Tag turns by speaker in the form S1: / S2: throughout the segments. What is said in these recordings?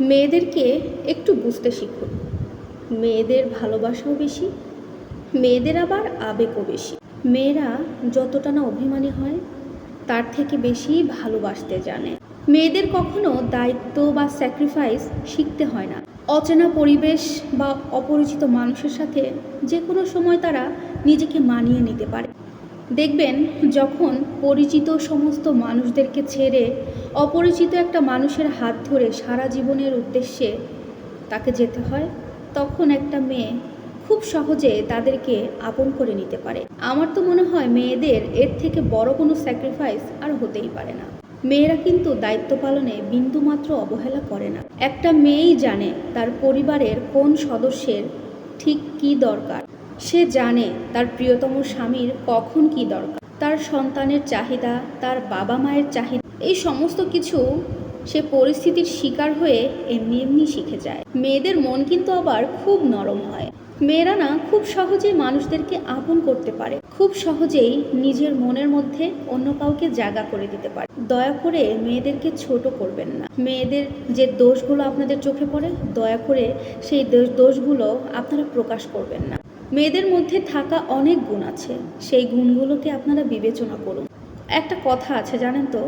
S1: মেয়েদেরকে একটু বুঝতে শিখুন মেয়েদের ভালোবাসাও বেশি, মেয়েদের আবার আবেগও বেশি। মেয়েরা যতটা না অভিমানী হয়, তার থেকে বেশি ভালোবাসতে জানে। মেয়েদের কখনো দায়িত্ব বা স্যাক্রিফাইস শিখতে হয় না। অচেনা পরিবেশ বা অপরিচিত মানুষের সাথে যে কোনো সময় তারা নিজেকে মানিয়ে নিতে পারে। দেখবেন যখন পরিচিত সমস্ত মানুষদেরকে ছেড়ে অপরিচিত একটা মানুষের হাত ধরে সারা জীবনের উদ্দেশ্যে তাকে যেতে হয়, তখন একটা মেয়ে খুব সহজে তাদেরকে আপন করে নিতে পারে। আমার তো মনে হয় মেয়েদের এর থেকে বড় কোনো স্যাক্রিফাইস আর হতেই পারে না। মেয়েরা কিন্তু দায়িত্ব পালনে বিন্দুমাত্র অবহেলা করে না। একটা মেয়েই জানে তার পরিবারের কোন সদস্যের ঠিক কী দরকার। সে জানে তার প্রিয়তম স্বামীর কখন কি দরকার। তার সন্তানের চাহিদা, তার বাবা মায়ের চাহিদা, এই সমস্ত কিছু সে পরিস্থিতির শিকার হয়ে এমনি এমনি শিখে যায়। মেয়েদের মন কিন্তু আবার খুব নরম হয়। মেয়েরা না খুব সহজেই মানুষদেরকে আপন করতে পারে। খুব সহজেই নিজের মনের মধ্যে অন্য কাউকে জায়গা করে দিতে পারে। দয়া করে মেয়েদেরকে ছোট করবেন না। মেয়েদের যে দোষগুলো আপনাদের চোখে পড়ে, দয়া করে সেই দোষ- দোষগুলো আপনারা প্রকাশ করবেন না। মেয়েদের মধ্যে থাকা অনেক গুণ আছে। সেই গুণগুলোকে আপনারা বিবেচনা করুন। একটা কথা আছে, জানেন তো?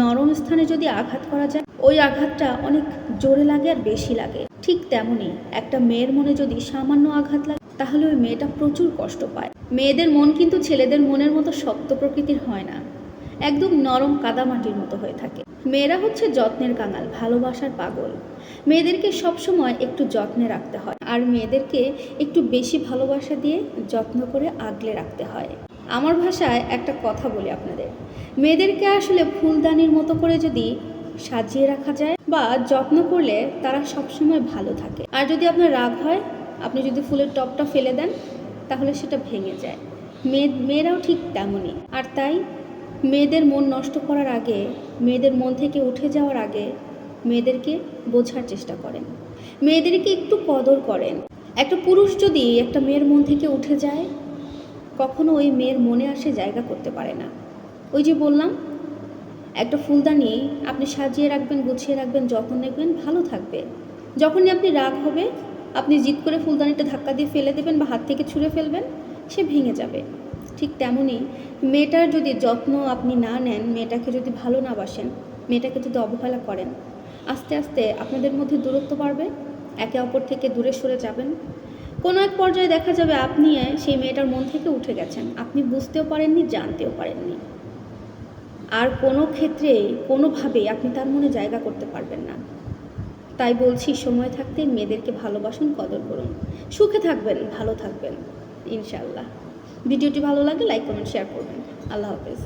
S1: নরম স্থানে যদি আঘাত করা যায়, ওই আঘাতটা অনেক জোরে লাগে আর বেশি লাগে। ঠিক তেমনই একটা মেয়ের মনে যদি সামান্য আঘাত লাগে, তাহলে ওই মেয়েটা প্রচুর কষ্ট পায়। মেয়েদের মন কিন্তু ছেলেদের মনের মতো শক্ত প্রকৃতির হয় না। একদম নরম কাদামাটির মতো হয়ে থাকে। মেয়েরা হচ্ছে যত্নের কাঙাল, ভালোবাসার পাগল। মেয়েদেরকে সবসময় একটু যত্নে রাখতে হয় আর মেয়েদেরকে একটু বেশি ভালোবাসা দিয়ে যত্ন করে আগলে রাখতে হয়। আমার ভাষায় একটা কথা বলি আপনাদের। মেয়েদেরকে আসলে ফুলদানির মতো করে যদি সাজিয়ে রাখা যায় বা যত্ন করলে তারা সবসময় ভালো থাকে। আর যদি আপনার রাগ হয়, আপনি যদি ফুলের টপটা ফেলে দেন, তাহলে সেটা ভেঙে যায়। মেয়ে, মেয়েরাও ঠিক তেমনই। আর তাই মেয়েদের মন নষ্ট করার আগে, মেয়েদের মন থেকে উঠে যাওয়ার আগে মেয়েদেরকে বোঝার চেষ্টা করেন। মেয়েদেরকে একটু কদর করেন। একটা পুরুষ যদি একটা মেয়ের মন থেকে উঠে যায়, কখনো ওই মেয়ের মনে আসে জায়গা করতে পারে না। ওই যে বললাম, একটা ফুলদানি আপনি সাজিয়ে রাখবেন, গুছিয়ে রাখবেন, যত্ন নেবেন, ভালো থাকবে। যখনই আপনি রাগ হবে, আপনি জিদ করে ফুলদানিটা ধাক্কা দিয়ে ফেলে দেবেন বা হাত থেকে ছুঁড়ে ফেলবেন, সে ভেঙে যাবে। ঠিক তেমনই মেয়েটার যদি যত্ন আপনি না নেন, মেয়েটাকে যদি ভালো না বাসেন, মেয়েটাকে যদি অবহেলা করেন, আস্তে আস্তে আপনাদের মধ্যে দূরত্ব বাড়বে, একে অপর থেকে দূরে সরে যাবেন। কোনো এক পর্যায়ে দেখা যাবে আপনি সেই মেয়েটার মন থেকে উঠে গেছেন। আপনি বুঝতেও পারেননি, জানতেও পারেননি। আর কোনো ক্ষেত্রেই কোনোভাবেই আপনি তার মনে জায়গা করতে পারবেন না। তাই বলছি, সময় থাকতে মেয়েদেরকে ভালোবাসুন, কদর করুন। সুখে থাকবেন, ভালো থাকবেন ইনশাল্লাহ ভিডিওটি ভালো লাগে লাইক কমেন্ট শেয়ার করবেন। আল্লাহ হাফেজ।